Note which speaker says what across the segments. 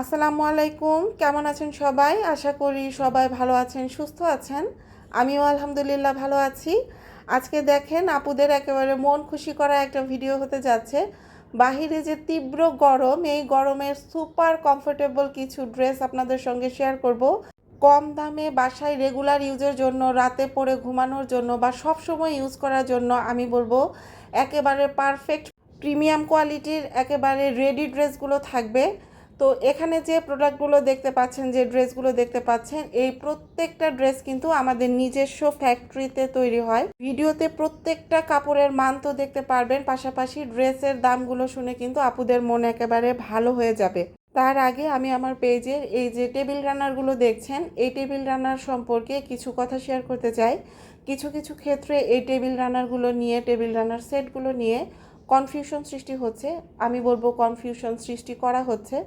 Speaker 1: আসসালামু আলাইকুম। কেমন আছেন সবাই? আশা করি সবাই ভালো আছেন, সুস্থ আছেন। আমিও আলহামদুলিল্লাহ ভালো আছি। আজকে দেখেন আপুদের একেবারে মন খুশি করা একটা ভিডিও হতে যাচ্ছে। বাহিরে যে তীব্র গরম, এই গরমের সুপার কমফোর্টেবল কিছু ড্রেস আপনাদের সঙ্গে শেয়ার করব। কম দামে বাসায় রেগুলার ইউজের জন্য, রাতে পরে ঘুমানোর জন্য বা সব সময় ইউজ করার জন্য আমি বলব একেবারে পারফেক্ট প্রিমিয়াম কোয়ালিটির একেবারে রেডি ড্রেসগুলো থাকবে। তো এখানে যে প্রোডাক্টগুলো দেখতে পাচ্ছেন, যে ড্রেসগুলো দেখতে পাচ্ছেন, এই প্রত্যেকটা ড্রেস কিন্তু আমাদের নিজস্ব ফ্যাক্টরিতে তৈরি হয়। ভিডিওতে প্রত্যেকটা কাপড়ের মান তো দেখতে পারবেন, পাশাপাশি ড্রেসের দামগুলো শুনে কিন্তু আপুদের মন একেবারে ভালো হয়ে যাবে। তার আগে আমি আমার পেজের এই যে টেবিল রান্নারগুলো দেখছেন, এই টেবিল রান্নার সম্পর্কে কিছু কথা শেয়ার করতে চাই। কিছু কিছু ক্ষেত্রে এই টেবিল রান্নারগুলো নিয়ে টেবিল রান্নার সেটগুলো নিয়ে কনফিউশন সৃষ্টি হচ্ছে, আমি বলব কনফিউশন সৃষ্টি করা হচ্ছে।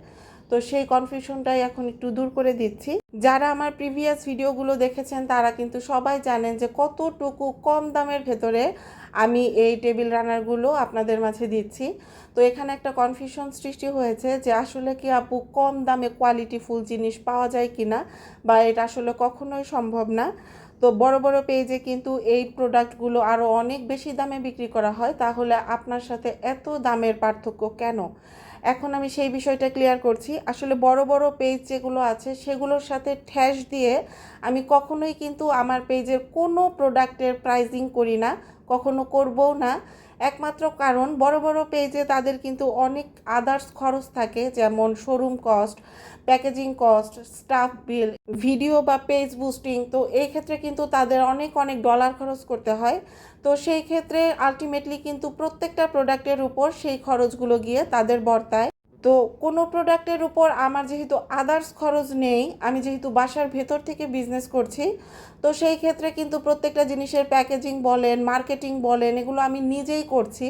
Speaker 1: তো সেই কনফিউশনটাই এখন একটু দূর করে দিচ্ছি। যারা আমার প্রিভিয়াস ভিডিওগুলো দেখেছেন, তারা কিন্তু সবাই জানেন যে কতটুকু কম দামের ভেতরে আমি এই টেবিল রানারগুলো আপনাদের মাঝে দিচ্ছি। তো এখানে একটা কনফিউশন সৃষ্টি হয়েছে যে আসলে কি আপু, কম দামে কোয়ালিটিফুল জিনিস পাওয়া যায় কিনা? বা এটা আসলে কখনোই সম্ভব না। তো বড় বড় পেজে কিন্তু এই প্রোডাক্টগুলো আরও অনেক বেশি দামে বিক্রি করা হয়। তাহলে আপনার সাথে এত দামের পার্থক্য কেন? এখন আমি সেই বিষয়টা ক্লিয়ার করছি। আসলে বড় বড় পেজ যেগুলো আছে, সেগুলোর সাথে ঠ্যাস দিয়ে আমি কখনোই কিন্তু আমার পেজের কোনো প্রোডাক্টের প্রাইজিং করি না। কখনো করবও না। একমাত্র কারণ বড় বড় পেজে তাদের কিন্তু অনেক আদার্স খরচ থাকে, যেমন showroom cost packaging cost staff bill video বা পেজ বুস্টিং তো এই ক্ষেত্রে কিন্তু তাদের অনেক অনেক ডলার খরচ করতে হয়। তো সেই ক্ষেত্রে আলটিমেটলি কিন্তু প্রত্যেকটা প্রোডাক্টের উপর সেই খরচগুলো গিয়ে তাদের বর্তায়। তো কোনো প্রোডাক্টের উপর আমার যেহেতু আদার্স খরচ নেই, আমি যেহেতু বাসার ভেতর থেকে বিজনেস করছি, তো সেই ক্ষেত্রে কিন্তু প্রত্যেকটা জিনিসের প্যাকেজিং বলেন মার্কেটিং বলেন, এগুলো আমি নিজেই করছি।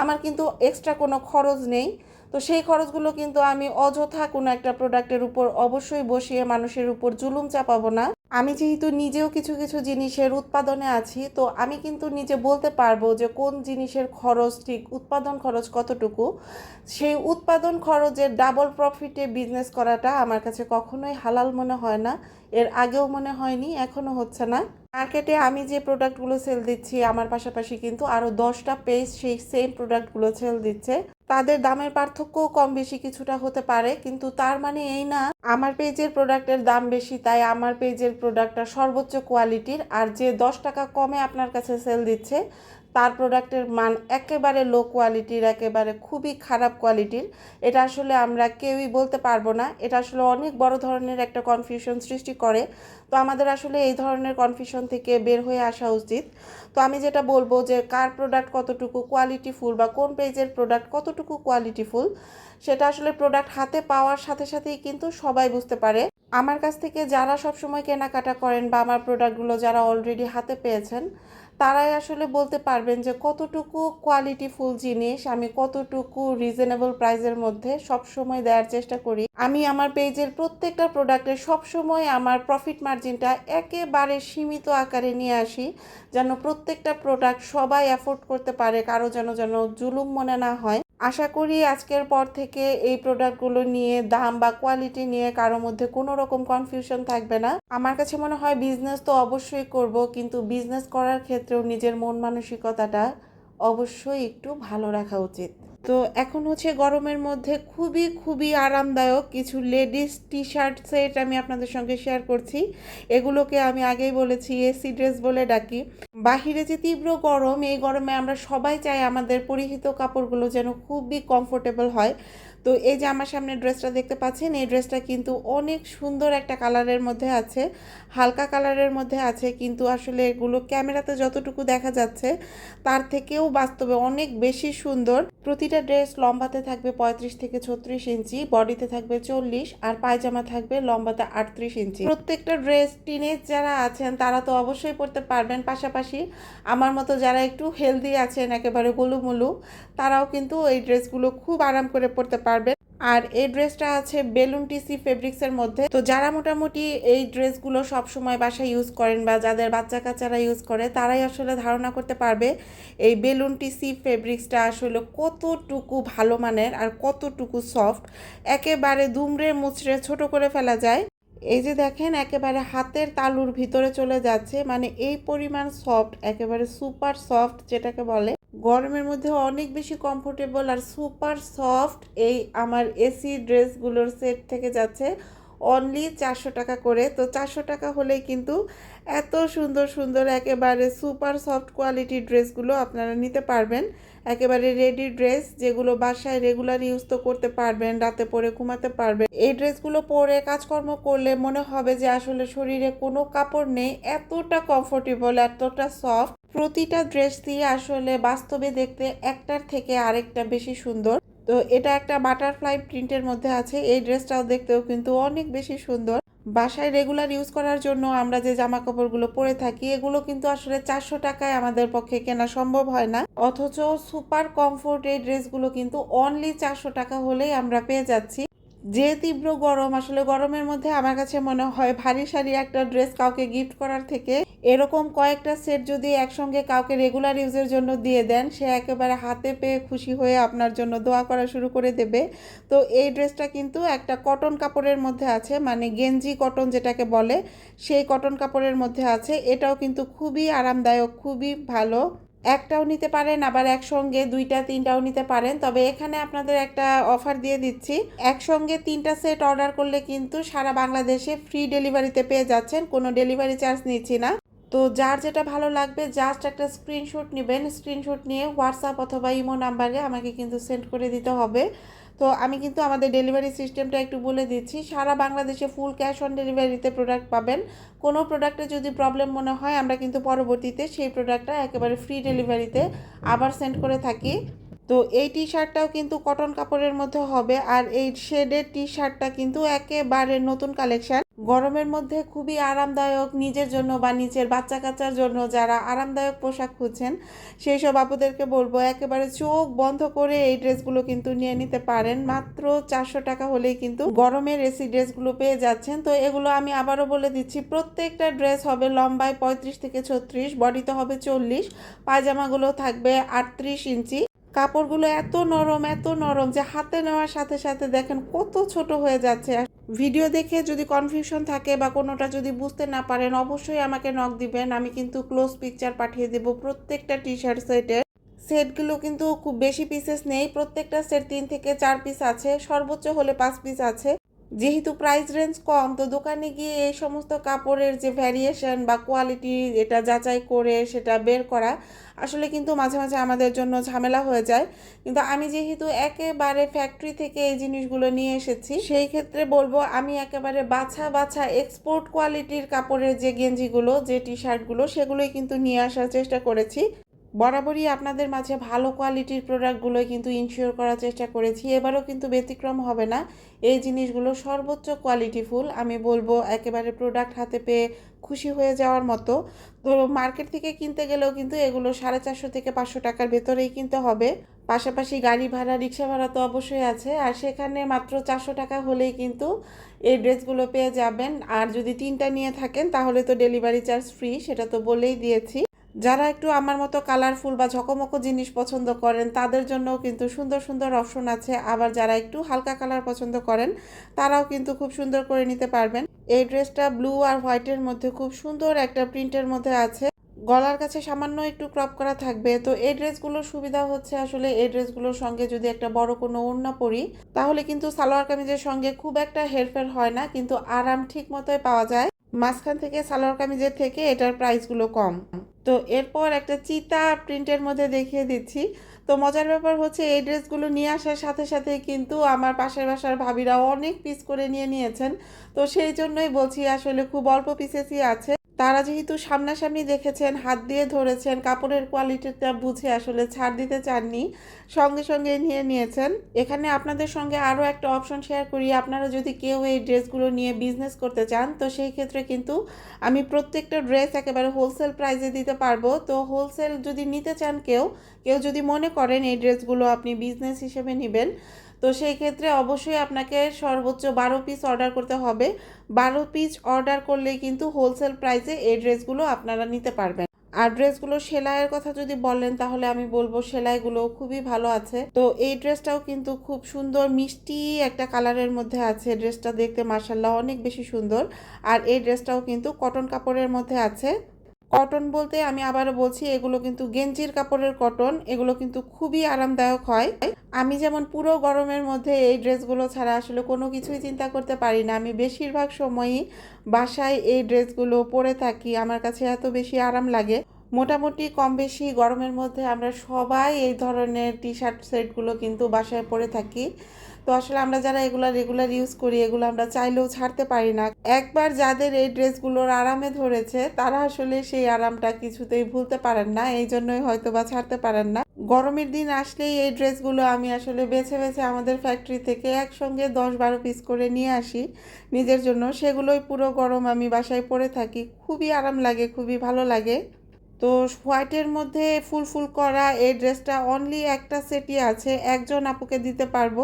Speaker 1: আমার কিন্তু এক্সট্রা কোনো খরচ নেই। তো সেই খরচগুলো কিন্তু আমি অযথা কোনো একটা প্রোডাক্টের উপর অবশ্যই বসিয়ে মানুষের উপর জুলুম চাপাবো না। আমি যেহেতু নিজেও কিছু কিছু জিনিসের উৎপাদনে আছি, তো আমি কিন্তু নিজে বলতে পারব যে কোন জিনিসের খরচ, ঠিক উৎপাদন খরচ কতটুকু? সেই উৎপাদন খরচের ডাবল প্রফিটে বিজনেস করাটা আমার কাছে কখনোই হালাল মনে হয় না। এর আগেও মনে হয়নি, এখনও হচ্ছে না। মার্কেটে আমি যে প্রোডাক্টগুলো সেল দিচ্ছি, আমার পাশাপাশি কিন্তু আরও দশটা পেজ সেই সেম প্রোডাক্টগুলো সেল দিচ্ছে। তাদের দামের পার্থক্য কম বেশি কিছুটা হতে পারে, কিন্তু তার মানে এই না, আমার পেজের প্রোডাক্টের দাম বেশি, তাই আমার পেজের প্রোডাক্টটা সর্বোচ্চ কোয়ালিটির, আর যে দশ টাকা কমে আপনার কাছে সেল দিচ্ছে তার প্রোডাক্টের মান একেবারে লো কোয়ালিটির একেবারে খুবই খারাপ কোয়ালিটির এটা আসলে আমরা কেউই বলতে পারব না। এটা আসলে অনেক বড় ধরনের একটা কনফিউশন সৃষ্টি করে। তো আমাদের আসলে এই ধরনের কনফিউশন থেকে বের হয়ে আসা উচিত। তো আমি যেটা বলব যে, কার প্রোডাক্ট কতটুকু কোয়ালিটিফুল বা কোন পেজের প্রোডাক্ট কতটুকু কোয়ালিটিফুল সেটা আসলে প্রোডাক্ট হাতে পাওয়ার সাথে সাথেই কিন্তু সবাই বুঝতে পারে। আমার কাছ থেকে যারা সবসময় কেনাকাটা করেন বা আমার প্রোডাক্টগুলো যারা অলরেডি হাতে পেয়েছেন তারাই আসলে বলতে পারবেন যে কতটুকু কোয়ালিটিফুল জিনিস, আমি কতটুকু রিজনেবল প্রাইসের মধ্যে সবসময় দেওয়ার চেষ্টা করি। আমি আমার পেজের প্রত্যেকটা প্রোডাক্টে সবসময় আমার প্রফিট মার্জিনটা একেবারে সীমিত আকারে নিয়ে আসি, যেন প্রত্যেকটা প্রোডাক্ট সবাই অ্যাফোর্ড করতে পারে, কারও যেন যেন জুলুম মনে না হয়। আশা করি আজকের পর থেকে এই প্রোডাক্টগুলো নিয়ে, দাম বা কোয়ালিটি নিয়ে কারোর মধ্যে কোনো রকম কনফিউশন থাকবে না। আমার কাছে মনে হয় বিজনেস তো অবশ্যই করব, কিন্তু বিজনেস করার ক্ষেত্রেও নিজের মন মানসিকতাটা অবশ্যই একটু ভালো রাখা উচিত। তো এখন হচ্ছে গরমের মধ্যে খুবই খুবই আরামদায়ক কিছু লেডিস টি শার্ট সেট আমি আপনাদের সঙ্গে শেয়ার করছি। এগুলোকে আমি আগেই বলেছি এসি ড্রেস বলে ডাকি। বাহিরে যে তীব্র গরম, এই গরমে আমরা সবাই চাই আমাদের পরিহিত কাপড়গুলো যেন খুবই কমফোর্টেবল হয়। তো এই যে আমার সামনে ড্রেসটা দেখতে পাচ্ছেন, এই ড্রেসটা কিন্তু অনেক সুন্দর একটা কালারের মধ্যে আছে, হালকা কালারের মধ্যে আছে, কিন্তু আসলে এগুলো ক্যামেরাতে যতটুকু দেখা যাচ্ছে, তার থেকেও বাস্তবে অনেক বেশি সুন্দর। প্রতিটা ড্রেস লম্বাতে থাকবে পঁয়ত্রিশ থেকে ছত্রিশ ইঞ্চি, বডিতে থাকবে চল্লিশ আর পায়জামা থাকবে লম্বাতে আটত্রিশ ইঞ্চি। প্রত্যেকটা ড্রেস টিনেজ যারা আছেন, তারা তো অবশ্যই পড়তে পারবেন। পাশাপাশি আমার মতো যারা একটু হেলদি আছেন, একেবারে গোলুমুলু, তারাও কিন্তু এই ড্রেসগুলো খুব আরাম করে পড়তে পারবেন। আর এই ড্রেসটা আছে বেলুন টিসি ফেব্রিক্সের মধ্যে। তো যারা মোটামুটি এই ড্রেসগুলো সব সময় বাসায় ইউজ করেন বা যাদের বাচ্চা কাচ্চারা ইউজ করে, তারাই আসলে ধারণা করতে পারবে এই বেলুন টিসি ফেব্রিক্সটা আসলে কতটুকু ভালো মানের আর কতটুকু সফট একেবারে দুমড়ে মুচড়ে ছোট করে ফেলা যায়। এই যে দেখেন, একেবারে হাতের তালুর ভিতরে চলে যাচ্ছে। মানে এই পরিমাণ সফট একেবারে সুপার সফট যেটাকে বলে। গরমের মধ্যে অনেক বেশি কমফোর্টেবল আর সুপার সফট এই আমার এসি ড্রেসগুলোর সেট থেকে যাচ্ছে। অনলি চারশো টাকা করে। তো চারশো টাকা হলেই কিন্তু এত সুন্দর সুন্দর, একেবারে সুপার সফট কোয়ালিটির ড্রেসগুলো আপনারা নিতে পারবেন। একেবারে রেডি ড্রেস যেগুলো বাসায় রেগুলার ইউজ তো করতে পারবেন, রাতে পরে ঘুমাতে পারবেন। এই ড্রেসগুলো পরে কাজকর্ম করলে মনে হবে যে আসলে শরীরে কোনো কাপড় নেই, এতটা কমফোর্টেবল এতটা সফট প্রতিটা ড্রেস দিয়ে আসলে বাস্তবে দেখতে একটার থেকে আরেকটা বেশি সুন্দর। তো এটা একটা বাটারফ্লাই প্রিন্টের মধ্যে আছে, এই ড্রেসটাও দেখতেও কিন্তু অনেক বেশি সুন্দর। বাসায় রেগুলার ইউজ করার জন্য আমরা যে জামা কাপড়গুলো পরে থাকি, এগুলো কিন্তু আসলে চারশো টাকায় আমাদের পক্ষে কেনা সম্ভব হয় না। অথচ সুপার কমফোর্ট এই ড্রেসগুলো কিন্তু অনলি চারশো টাকা হলেই আমরা পেয়ে যাচ্ছি। যে তীব্র গরম, আসলে গরমের মধ্যে আমার কাছে মনে হয় ভারী সারি একটা ড্রেস কাউকে গিফট করার থেকে এরকম কয়েকটা সেট যদি একসঙ্গে কাউকে রেগুলার ইউজের জন্য দিয়ে দেন, সে একেবারে হাতে পেয়ে খুশি হয়ে আপনার জন্য দোয়া করা শুরু করে দেবে। তো এই ড্রেসটা কিন্তু একটা কটন কাপড়ের মধ্যে আছে মানে গেঞ্জি কটন যেটাকে বলে, সেই কটন কাপড়ের মধ্যে আছে। এটাও কিন্তু খুবই আরামদায়ক, খুবই ভালো। একটাও নিতে পারেন, আবার একসঙ্গে দুইটা, তিনটাও নিতে পারেন। তবে এখানে আপনাদের একটা অফার দিয়ে দিচ্ছি। একসঙ্গে তিনটা সেট অর্ডার করলে কিন্তু সারা বাংলাদেশে ফ্রি ডেলিভারিতে পেয়ে যাচ্ছেন। কোনো ডেলিভারি চার্জ নিচ্ছি না। তো যার যেটা ভালো লাগবে জাস্ট একটা স্ক্রিনশট নেবেন। স্ক্রিনশট নিয়ে হোয়াটসঅ্যাপ অথবা ইমো নাম্বারে আমাকে কিন্তু সেন্ড করে দিতে হবে। তো আমি কিন্তু আমাদের ডেলিভারি সিস্টেমটা একটু বলে দিচ্ছি। সারা বাংলাদেশে ফুল ক্যাশ অন ডেলিভারিতে প্রোডাক্ট পাবেন। কোনো প্রোডাক্টে যদি প্রবলেম মনে হয়, আমরা কিন্তু পরবর্তীতে সেই প্রোডাক্টটা একেবারে ফ্রি ডেলিভারিতে আবার সেন্ড করে থাকি। তো এই টি শার্টটাও কিন্তু কটন কাপড়ের মধ্যে হবে। আর এই শেডের টি শার্টটা কিন্তু একেবারে নতুন কালেকশন গরমের মধ্যে খুবই আরামদায়ক নিজের জন্য বা নিজের বাচ্চা কাচ্চার জন্য যারা আরামদায়ক পোশাক খুঁজছেন, সেই সব আপুদেরকে বলব একেবারে চোখ বন্ধ করে এই ড্রেসগুলো কিন্তু নিয়ে নিতে পারেন। মাত্র চারশো টাকা হলেই কিন্তু গরমের এসি ড্রেসগুলো পেয়ে যাচ্ছেন। তো এগুলো আমি আবারও বলে দিচ্ছি, প্রত্যেকটা ড্রেস হবে লম্বায় পঁয়ত্রিশ থেকে ছত্রিশ, বডিতে হবে চল্লিশ, পায়জামাগুলো থাকবে আটত্রিশ ইঞ্চি। কাপড়গুলো এত নরম এত নরম যে হাতে নেওয়ার সাথে সাথে দেখেন কত ছোট হয়ে যাচ্ছে। ভিডিও দেখে যদি কনফিউশন থাকে বা কোনোটা যদি বুঝতে না পারেন, অবশ্যই আমাকে নক দিবেন। আমি কিন্তু ক্লোজ পিকচার পাঠিয়ে দেব প্রত্যেকটা টি শার্ট সেটের সেটগুলো কিন্তু খুব বেশি পিসেস নেই। প্রত্যেকটা সেট তিন থেকে চার পিস আছে। সর্বোচ্চ হলে পাঁচ পিস আছে। যেহেতু প্রাইস রেঞ্জ কম, তো দোকানে গিয়ে এই সমস্ত কাপড়ের যে ভ্যারিয়েশন বা কোয়ালিটি এটা যাচাই করে সেটা বের করা আসলে কিন্তু মাঝে মাঝে আমাদের জন্য ঝামেলা হয়ে যায়। কিন্তু আমি যেহেতু একেবারে ফ্যাক্টরি থেকে এই জিনিসগুলো নিয়ে এসেছি, সেই ক্ষেত্রে বলব আমি একেবারে বাছা বাছা এক্সপোর্ট কোয়ালিটির কাপড়ের যে গেঞ্জিগুলো, যে টি শার্টগুলো সেগুলোই কিন্তু নিয়ে আসার চেষ্টা করেছি। বরাবরই আপনাদের মাঝে ভালো কোয়ালিটির প্রোডাক্টগুলোই কিন্তু ইনশিওর করার চেষ্টা করেছি। এবারও কিন্তু ব্যতিক্রম হবে না। এই জিনিসগুলো সর্বোচ্চ কোয়ালিটিফুল আমি বলব একেবারে প্রোডাক্ট হাতে পেয়ে খুশি হয়ে যাওয়ার মতো। তো মার্কেট থেকে কিনতে গেলেও কিন্তু এগুলো সাড়ে চারশো থেকে পাঁচশো টাকার ভেতরেই কিনতে হবে। পাশাপাশি গাড়ি ভাড়া, রিক্সা ভাড়া তো অবশ্যই আছে। আর সেখানে মাত্র চারশো টাকা হলেই কিন্তু এই ড্রেসগুলো পেয়ে যাবেন। আর যদি তিনটা নিয়ে থাকেন, তাহলে তো ডেলিভারি চার্জ ফ্রি সেটা তো বলেই দিয়েছি। যারা একটু আমার মতো কালারফুল বা ঝকমকো জিনিস পছন্দ করেন, তাদের জন্যও কিন্তু সুন্দর সুন্দর অপশন আছে। আবার যারা একটু হালকা কালার পছন্দ করেন, তারাও কিন্তু খুব সুন্দর করে নিতে পারবেন। এই ড্রেসটা ব্লু আর হোয়াইটের মধ্যে খুব সুন্দর একটা প্রিন্টের মধ্যে আছে। গলার কাছে সামান্য একটু ক্রপ করা থাকবে। তো এই ড্রেসগুলোর সুবিধা হচ্ছে আসলে এই ড্রেসগুলোর সঙ্গে যদি একটা বড় কোনো ওড়না পরি, তাহলে কিন্তু সালোয়ার কামিজের সঙ্গে খুব একটা হেরফের হয় না, কিন্তু আরাম ঠিক মতোই পাওয়া যায়। মাঝখান থেকে সালোয়ার কামিজের থেকে এটার প্রাইসগুলো কম। তো এরপর একটা চিতা প্রিন্টের মধ্যে দেখিয়ে দিচ্ছি। তো মজার ব্যাপার হচ্ছে এই ড্রেসগুলো নিয়ে আসার সাথে সাথে কিন্তু আমার পাশের বাসার ভাবিরা অনেক পিস করে নিয়ে নিয়েছেন। তো সেই জন্যই বলছি আসলে খুব অল্প পিসেসই আছে। তারা যেহেতু সামনাসামনি দেখেছেন, হাত দিয়ে ধরেছেন, কাপড়ের কোয়ালিটিটা বুঝে আসলে ছাড় দিতে চাননি, সঙ্গে সঙ্গে নিয়ে নিয়েছেন। এখানে আপনাদের সঙ্গে আরও একটা অপশন শেয়ার করি। আপনারা যদি কেউ এই ড্রেসগুলো নিয়ে বিজনেস করতে চান, তো সেই ক্ষেত্রে কিন্তু আমি প্রত্যেকটা ড্রেস একেবারে হোলসেল প্রাইজে দিতে পারব। তো হোলসেল যদি নিতে চান কেউ কেউ যদি মনে করেন এই ড্রেসগুলো আপনি বিজনেস হিসেবে নেবেন তো সেই ক্ষেত্রে অবশ্যই আপনাকে সর্বোচ্চ বারো পিস অর্ডার করতে হবে। বারো পিস অর্ডার করলেই কিন্তু হোলসেল প্রাইসে এই ড্রেসগুলো আপনারা নিতে পারবেন। আর ড্রেসগুলো সেলাইয়ের কথা যদি বলেন, তাহলে আমি বলব সেলাইগুলো খুবই ভালো আছে। তো এই ড্রেসটাও কিন্তু খুব সুন্দর, মিষ্টি একটা কালারের মধ্যে আছে। ড্রেসটা দেখতে মার্শাল্লাহ অনেক বেশি সুন্দর। আর এই ড্রেসটাও কিন্তু কটন কাপড়ের মধ্যে আছে। কটন বলতে আমি আবারও বলছি, এগুলো কিন্তু গেঞ্জির কাপড়ের কটন এগুলো কিন্তু খুবই আরামদায়ক হয়। আমি যেমন পুরো গরমের মধ্যে এই ড্রেসগুলো ছাড়া আসলে কোনো কিছুই চিন্তা করতে পারি না। আমি বেশিরভাগ সময়ই বাসায় এই ড্রেসগুলো পরে থাকি, আমার কাছে এত বেশি আরাম লাগে। মোটামুটি কম বেশি গরমের মধ্যে আমরা সবাই এই ধরনের টি শার্ট সেটগুলো কিন্তু বাসায় পরে থাকি। তো আসলে আমরা যারা এগুলো রেগুলার ইউজ করি, এগুলো আমরা চাইলেও ছাড়তে পারি না। একবার যাদের এই ড্রেসগুলোর আরামে ধরেছে, তারা আসলে সেই আরামটা কিছুতেই ভুলতে পারেন না, এই জন্যই হয়তো বা ছাড়তে পারেন না। গরমের দিন আসলেই এই ড্রেসগুলো আমি আসলে বেছে বেছে আমাদের ফ্যাক্টরি থেকে একসঙ্গে দশ বারো পিস করে নিয়ে আসি। নিজের জন্য সেগুলোই পুরো গরম আমি বাসায় পরে থাকি। খুবই আরাম লাগে, খুবই ভালো লাগে। তো হোয়াইটের মধ্যে ফুল ফুল করা এই ড্রেসটা অনলি একটা সেটই আছে, একজন আপুকে দিতে পারব।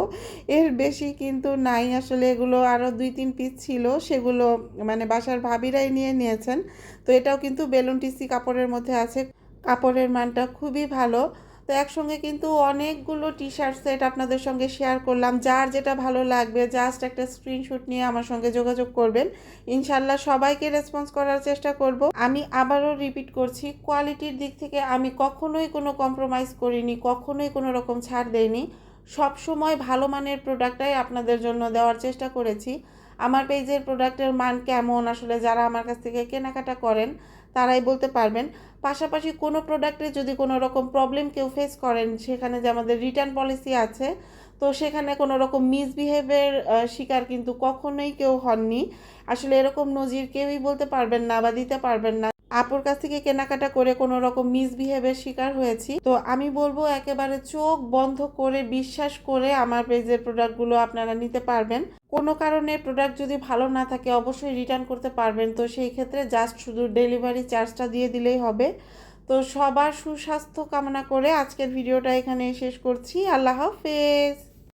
Speaker 1: এর বেশি কিন্তু নাই, আসলে এগুলো আরও দুই তিন পিস ছিল, সেগুলো মানে বাসার ভাবিরাই নিয়ে নিয়েছেন। তো এটাও কিন্তু বেলুন টিসি কাপড়ের মধ্যে আছে। কাপড়ের মানটা খুবই ভালো। তো একসঙ্গে কিন্তু অনেকগুলো টি শার্ট সেট আপনাদের সঙ্গে শেয়ার করলাম। যার যেটা ভালো লাগবে জাস্ট একটা স্ক্রিনশট নিয়ে আমার সঙ্গে যোগাযোগ করবেন। ইনশাল্লাহ সবাইকে রেসপন্স করার চেষ্টা করব। আমি আবারও রিপিট করছি কোয়ালিটির দিক থেকে আমি কখনোই কোনো কম্প্রোমাইজ করিনি, কখনোই কোনো রকম ছাড় দেইনি। সব সময় ভালো মানের প্রোডাক্টটাই আপনাদের জন্য দেওয়ার চেষ্টা করেছি। আমার পেজের প্রোডাক্টের মান কেমন? আসলে যারা আমার কাছ থেকে কেনাকাটা করেন, তারাই বলতে পারবেন। পাশাপাশি কোনো প্রোডাক্টে যদি কোনো রকম প্রবলেম কেউ ফেস করেন, সেখানে যে আমাদের রিটার্ন পলিসি আছে, তো সেখানে কোনো রকম মিসবিহেভের শিকার কিন্তু কখনোই কেউ হননি। আসলে এরকম নজির কেউই বলতে পারবেন না বা দিতে পারবেন না। আপুর কাছ থেকে কেনাকাটা করে কোনো রকম মিসবিহেভের শিকার হয়েছি। তো আমি বলব একেবারে চোখ বন্ধ করে, বিশ্বাস করে আমার পেজের প্রোডাক্টগুলো আপনারা নিতে পারবেন। কোনো কারণে প্রোডাক্ট যদি ভালো না থাকে, অবশ্যই রিটার্ন করতে পারবেন। তো সেই ক্ষেত্রে জাস্ট শুধু ডেলিভারি চার্জটা দিয়ে দিলেই হবে। তো সবার সুস্বাস্থ্য কামনা করে আজকের ভিডিওটা এখানে শেষ করছি। আল্লাহ হাফেজ!